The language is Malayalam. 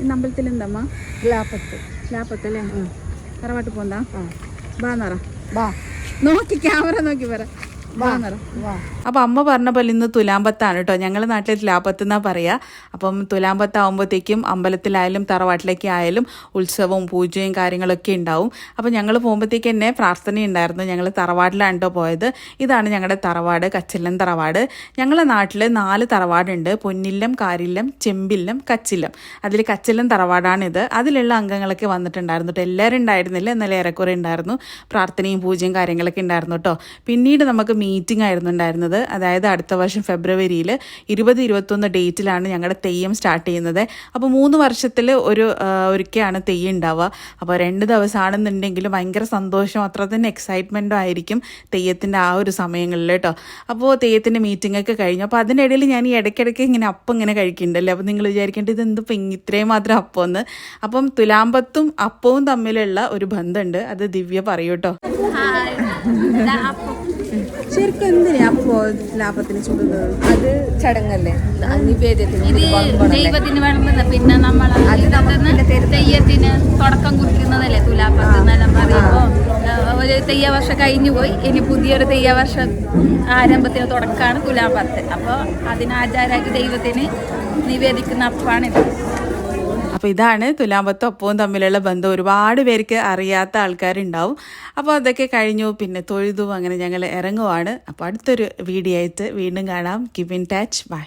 ഇന്ന് അമ്പലത്തിൽ എന്തമ്മ ലാപ്പത്ത് അല്ലേ? തറവാട്ട് പോന്താ ബാ നറ. വാ നോക്കി ക്യാമറ നോക്കി പറ. അപ്പോൾ അമ്മ പറഞ്ഞ പോലെ ഇന്ന് തുലാമ്പത്താണ് കേട്ടോ. ഞങ്ങളുടെ നാട്ടിൽ തുലാമ്പത്ത് എന്നാ പറയുക അപ്പം തുലാമ്പത്താവുമ്പോഴത്തേക്കും അമ്പലത്തിലായാലും തറവാട്ടിലേക്ക് ആയാലും ഉത്സവവും പൂജയും കാര്യങ്ങളൊക്കെ ഉണ്ടാവും. അപ്പോൾ ഞങ്ങൾ പോകുമ്പോഴത്തേക്ക് തന്നെ പ്രാർത്ഥന ഉണ്ടായിരുന്നു. ഞങ്ങൾ തറവാട്ടിലാണ് കേട്ടോ പോയത്. ഇതാണ് ഞങ്ങളുടെ തറവാട് കച്ചില്ലം തറവാട്. ഞങ്ങളുടെ നാട്ടിൽ നാല് തറവാടുണ്ട്. പൊന്നില്ലം കാരില്ലം ചെമ്പില്ലം കച്ചില്ലം അതിൽ കച്ചില്ലം തറവാടാണിത്. അതിലുള്ള അംഗങ്ങളൊക്കെ വന്നിട്ടുണ്ടായിരുന്നു കേട്ടോ. എല്ലാവരും ഉണ്ടായിരുന്നില്ല. എന്നാലും ഏറെക്കുറെ ഉണ്ടായിരുന്നു. പ്രാർത്ഥനയും പൂജയും കാര്യങ്ങളൊക്കെ ഉണ്ടായിരുന്നു കേട്ടോ. പിന്നീട് നമുക്ക് മീറ്റിംഗ് ആയിരുന്നു ഉണ്ടായിരുന്നത് അതായത് അടുത്ത വർഷം ഫെബ്രുവരിയിൽ ഇരുപത് ഇരുപത്തൊന്ന് ഡേറ്റിലാണ് ഞങ്ങളുടെ തെയ്യം സ്റ്റാർട്ട് ചെയ്യുന്നത്. അപ്പോൾ മൂന്ന് വർഷത്തിൽ ഒരു ഒരുക്കെയാണ് തെയ്യം ഉണ്ടാവുക. അപ്പോൾ രണ്ട് ദിവസമാണെന്നുണ്ടെങ്കിൽ ഭയങ്കര സന്തോഷം അത്ര തന്നെ എക്സൈറ്റ്മെന്റും ആയിരിക്കും തെയ്യത്തിന്റെ ആ ഒരു സമയങ്ങളിൽ കേട്ടോ. അപ്പോൾ തെയ്യത്തിന്റെ മീറ്റിംഗ് ഒക്കെ കഴിഞ്ഞു. അപ്പോൾ അതിനിടയിൽ ഞാൻ ഈ ഇടയ്ക്കിടയ്ക്ക് ഇങ്ങനെ അപ്പം ഇങ്ങനെ കഴിക്കുന്നുണ്ടല്ലോ? അപ്പോൾ നിങ്ങൾ വിചാരിക്കേണ്ടത് ഇത് എന്ത് ഇത്രയും മാത്രം അപ്പം എന്ന് അപ്പം തുലാമ്പത്തും അപ്പവും തമ്മിലുള്ള ഒരു ബന്ധമുണ്ട്. അത് ദിവ്യ പറയൂ കേട്ടോ. ശരിക്കും എന്തിനാ അപ്പോ ലാഭത്തിന് ചുടുന്നത്? അത് ചടങ്ങല്ലേ? ദൈവത്തിന് വിളമ്പുന്ന പിന്നെ നമ്മൾ തെയ്യത്തിന് തുടക്കം കുറിക്കുന്നതല്ലേ തുലാപ്പത്ത് എന്നെല്ലാം പറയുമ്പോ? ഒരു തെയ്യ വർഷം കഴിഞ്ഞു പോയി. ഇനി പുതിയൊരു തെയ്യ വർഷം ആരംഭത്തിന് തുടക്കമാണ് തുലാപ്പത്ത്. അപ്പോൾ അതിനാചാരാക്കി ദൈവത്തിന് നിവേദിക്കുന്ന അപ്പാണിത്. അപ്പോൾ ഇതാണ് തുലാമ്പത്തും അപ്പവും തമ്മിലുള്ള ബന്ധം. ഒരുപാട് പേർക്ക് അറിയാത്ത ആൾക്കാരുണ്ടാവും. അപ്പോൾ അതൊക്കെ കഴിഞ്ഞു. പിന്നെ തൊഴുതും അങ്ങനെ ഞങ്ങൾ ഇറങ്ങുവാണ്. അപ്പോൾ അടുത്തൊരു വീഡിയോ ആയിട്ട് വീണ്ടും കാണാം. കിവിൻ ടാച്ച് ബൈ